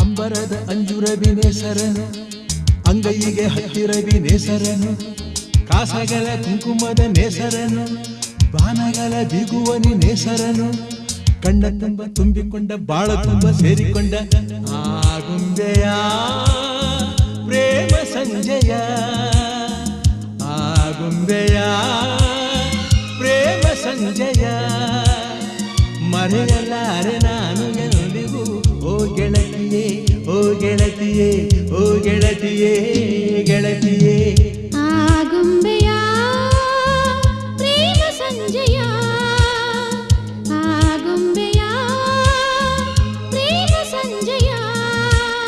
ಅಂಬರದ ಅಂಜುರವಿ ನೇಸರನು, ಅಂಗೈಗೆ ಹತ್ತಿರವಿ ನೇಸರನು, ಕಾಸಗಲ ಕುಂಕುಮದ ನೇಸರನು, ಬಾನಗಲ ಬಿಗುವನಿ ನೇಸರನು ಕಣ್ಣ ತುಂಬ ತುಂಬಿಕೊಂಡ ಬಾಳ ತುಂಬ ಸೇರಿಕೊಂಡ ಆಗುಂಬೆಯ ಪ್ರೇಮ ಸಂಜಯ. ಆಗುಂಬೆಯ ಪ್ರೇಮ ಸಂಜಯ. ಮರೆಯಲಾರೆ ನಾನು ಎಂದಿಗೂ ಓ ಗೆಳತಿಯೇ ಓ ಗೆಳತಿಯೇ ಓ ಗೆಳತಿಯೇ ಗೆಳತಿಯೇ. ಆಗುಂಬೆಯ ಪ್ರೇಮ ಸಂಜಯ.